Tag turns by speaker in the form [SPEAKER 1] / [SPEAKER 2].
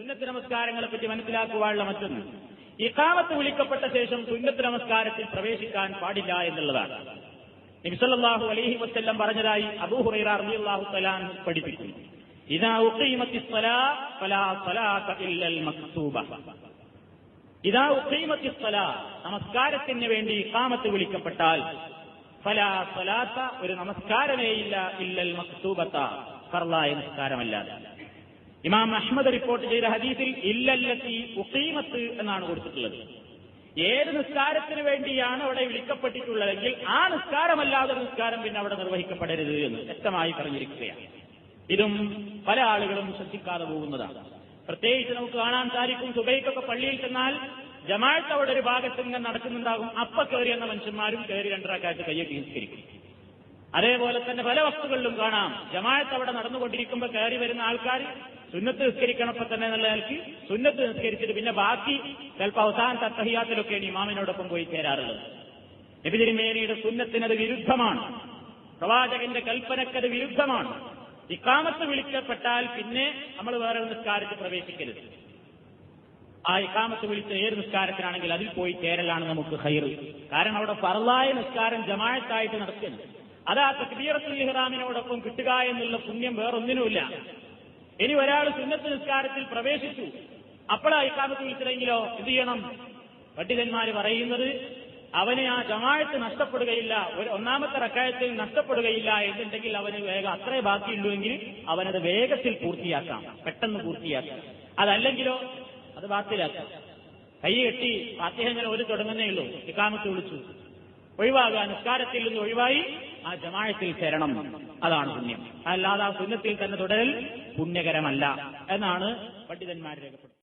[SPEAKER 1] സുന്നത്ത് നമസ്കാരങ്ങളെ പറ്റി മനസ്സിലാക്കുവാനുള്ള മറ്റൊന്ന്. ഇക്കാമത്ത് വിളിക്കപ്പെട്ട ശേഷം സുന്നത്ത് നമസ്കാരത്തിൽ പ്രവേശിക്കാൻ പാടില്ല എന്നുള്ളതാണ്. നിമിസല്ലാഹു അലഹി വസ്ല്ലം പറഞ്ഞതായി അബൂഹുറൈറ റളിയല്ലാഹു തലാൻ പഠിപ്പിക്കുന്നു. ഇതാ ഉഖീമത്തി നമസ്കാരത്തിന് വേണ്ടി ഇഖാമത്ത് വിളിക്കപ്പെട്ടാൽ ഫലാ സ്വലാത്ത ഒരു നമസ്കാരമേയില്ല ഇല്ലൽ മക്സൂബത്ത ഫർലായ നമസ്കാരമല്ലാതെ. ഇമാം അഹ്മദ് റിപ്പോർട്ട് ചെയ്ത ഹദീസിൽ ഇല്ലല്ലത്തി ഉസീമത്ത് എന്നാണ് കൊടുത്തിട്ടുള്ളത്. ഏത് നിസ്കാരത്തിന് വേണ്ടിയാണ് അവിടെ വിളിക്കപ്പെട്ടിട്ടുള്ളതെങ്കിൽ ആ നിസ്കാരമല്ലാതെ നിസ്കാരം പിന്നെ അവിടെ നിർവഹിക്കപ്പെടരുത് എന്ന് വ്യക്തമായി പറഞ്ഞിരിക്കുകയാണ്. ഇതും പല ആളുകളും ശ്രദ്ധിക്കാതെ പോകുന്നതാണ്. പ്രത്യേകിച്ച് നമുക്ക് കാണാൻ സാധിക്കും സുബൈക്കൊക്കെ പള്ളിയിൽ ചെന്നാൽ ജമാഅത്ത് അവിടെ ഒരു ഭാഗത്ത് ഇങ്ങനെ നടക്കുന്നുണ്ടാകും. അപ്പ കയറി എന്ന മനുഷ്യന്മാരും കയറി രണ്ടരക്കാലത്ത് കയ്യൊക്കെ നിസ്കരിക്കും അതേപോലെ തന്നെ പല വസ്തുക്കളിലും കാണാം. ജമാഅത്ത് അവിടെ നടന്നുകൊണ്ടിരിക്കുമ്പോൾ കയറി വരുന്ന ആൾക്കാർ സുന്നത്ത് നിസ്കരിക്കണപ്പോ തന്നെ നല്ല നിലയ്ക്ക് സുന്നത്ത് നിസ്കരിച്ചിട്ട് പിന്നെ ബാക്കി ചിലപ്പോൾ അവസാന തത്തഹിയാത്തിലൊക്കെയാണ് ഇമാമിനോടൊപ്പം പോയി ചേരാറുള്ളത്. നബിതിരുമേനിയുടെ സുന്നത്തിനത് വിരുദ്ധമാണ്. പ്രവാചകന്റെ കൽപ്പനക്കത് വിരുദ്ധമാണ്. ഇക്കാമത്ത് വിളിക്കപ്പെട്ടാൽ പിന്നെ നമ്മൾ വേറെ നിസ്കാരത്തിൽ പ്രവേശിക്കരുത്. ആ ഇക്കാമത്ത് വിളിച്ച ഏത് നിസ്കാരത്തിനാണെങ്കിൽ അതിൽ പോയി ചേരലാണ് നമുക്ക് ഹൈറ്. കാരണം അവിടെ ഫറലായ നിസ്കാരം ജമാഴത്തായിട്ട് നടക്കുന്നത് അത് ആ തക്ബീറത്തുൽ ഇഹ്റാമിനോടൊപ്പം കിട്ടുക എന്നുള്ള പുണ്യം വേറൊന്നിനുമില്ല. ഇനി ഒരാൾ സുന്നത്ത് നിസ്കാരത്തിൽ പ്രവേശിച്ചു. അപ്പോഴാ ഇക്കാമത്ത് വിളിച്ചില്ലെങ്കിലോ എന്ത് ചെയ്യണം? പണ്ഡിതന്മാര് പറയുന്നത് അവനെ ആ ജമാഴത്ത് നഷ്ടപ്പെടുകയില്ല ഒരു ഒന്നാമത്തെ റക്കായത്തിൽ നഷ്ടപ്പെടുകയില്ല എന്നുണ്ടെങ്കിൽ അവന് വേഗം അത്രേ ബാക്കിയുള്ളൂവെങ്കിൽ അവനത് വേഗത്തിൽ പൂർത്തിയാക്കാം പെട്ടെന്ന് പൂർത്തിയാക്കാം. അതല്ലെങ്കിലോ അത് ബാത്തിലാക്കാം. കൈ കെട്ടി ഫാത്തിഹങ്ങനെ ഒരു തുടങ്ങുന്നേ ഉള്ളൂ. ഇക്കാമത്ത് വിളിച്ചു. ഒഴിവാകുക. നിസ്കാരത്തിൽ നിന്ന് ഒഴിവായി. ആ ജമാഴത്തിൽ ചേരണം. അതാണ് പുണ്യം. അല്ലാതെ ആ സുന്നത്തിൽ തന്നെ തുടരൽ പുണ്യകരമല്ല എന്നാണ് പണ്ഡിതന്മാർ രേഖപ്പെടുത്തുന്നത്.